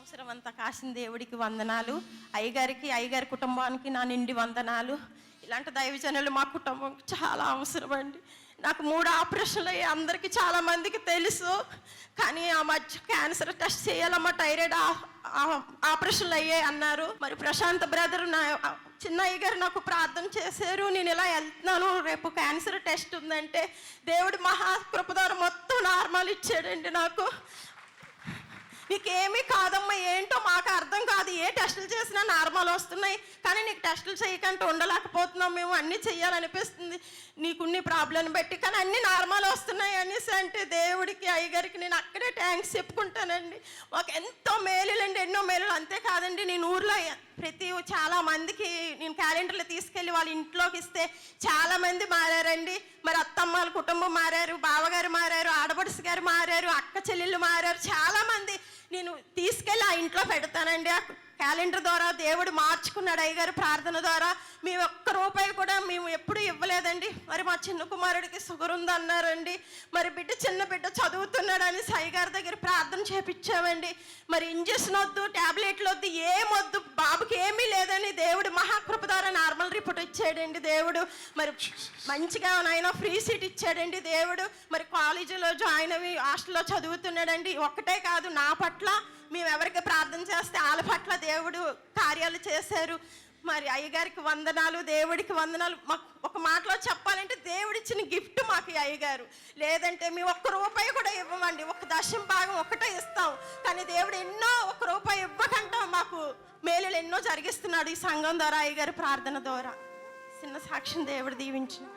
సంవత్సరం అంతా కాసిన దేవుడికి వందనాలు. అయ్యగారికి అయ్యగారి కుటుంబానికి నా నిండి వందనాలు. ఇలాంటి దైవజనులు మా కుటుంబం చాలా అవసరం అండి నాకు మూడు ఆపరేషన్లు అయ్యి అందరికీ చాలా మందికి తెలుసు. కానీ ఆ మధ్య క్యాన్సర్ టెస్ట్ చేయాలమ్మా థైరాయిడ్ ఆపరేషన్లు అయ్యాయి అన్నారు. మరి ప్రశాంత్ బ్రదర్ నా చిన్నయ్య గారు నాకు ప్రార్థన చేశారు. నేను ఇలా వెళ్తున్నాను. రేపు క్యాన్సర్ టెస్ట్ ఉందంటే దేవుడు మహాకృపదారు మొత్తం నార్మల్ ఇచ్చాడండి నాకు. నీకేమీ కాదమ్మా ఏంటో మాకు అర్థం కాదు. ఏ టెస్టులు చేసినా నార్మల్ వస్తున్నాయి. కానీ నీకు టెస్టులు చేయకుండా ఉండలేకపోతున్నాం. మేము అన్నీ చెయ్యాలనిపిస్తుంది. నీకున్ని ప్రాబ్లం బట్టి కానీ అన్నీ నార్మల్ వస్తున్నాయి అనేసి అంటే దేవుడికి అయ్యగారికి నేను అక్కడే థ్యాంక్స్ చెప్పుకుంటానండి. మాకు ఎంతో మేలులండి ఎన్నో మేలులు. అంతేకాదండి నేను ఊర్లో ప్రతి చాలా మందికి నేను క్యాలెండర్లు తీసుకెళ్ళి వాళ్ళ ఇంట్లోకి ఇస్తే చాలామంది మారారండి. మరి అత్తమ్మల కుటుంబం మారారు బావగారు మారారు ఆడపడుసు గారు మారారు అక్క చెల్లెళ్ళు మారారు చాలామంది నేను తీసుకెళ్ళి ఆ ఇంట్లో పెడతానండి. ఆ క్యాలెండర్ ద్వారా దేవుడు మార్చుకున్నాడు అయ్యగారు ప్రార్థన ద్వారా. మీ ఒక్క రూపాయి కూడా మేము ఎప్పుడు ఇవ్వలేదండి. మరి మా చిన్న కుమారుడికి షుగర్ ఉంది అన్నారండి మరి బిడ్డ చిన్న బిడ్డ చదువుతున్నాడని సాయి గారి దగ్గర ప్రార్థన చేపించామండి. మరి ఇంజక్షన్ వద్దు ట్యాబ్లెట్లు వద్దు ఏం ఇప్పుడు ఇచ్చాడండి దేవుడు. మరి మంచిగా నాయన ఫ్రీ సీట్ ఇచ్చాడండి దేవుడు. మరి కాలేజీలో జాయిన్ అయ్యి హాస్టల్లో చదువుతున్నాడండి. ఒక్కటే కాదు నా పట్ల మేము ఎవరికి ప్రార్థన చేస్తే వాళ్ళ పట్ల దేవుడు కార్యాలు చేశారు. మరి అయ్యగారికి వందనాలు దేవుడికి వందనాలు. మాకు ఒక మాటలో చెప్పాలంటే దేవుడిచ్చిన గిఫ్ట్ మాకు అయ్యగారు. లేదంటే మేము ఒక్క రూపాయి కూడా ఇవ్వమండి. ఒక దశం భాగం ఒకటే ఇస్తాం. కానీ దేవుడు ఎన్నో ఒక రూపాయి ఇవ్వకుండా మాకు మేలులు ఎన్నో జరిగిస్తున్నాడు ఈ సంఘం ద్వారా అయ్యగారి ప్రార్థన ద్వారా. చిన్న సాక్ష్యం దేవుడు దీవించింది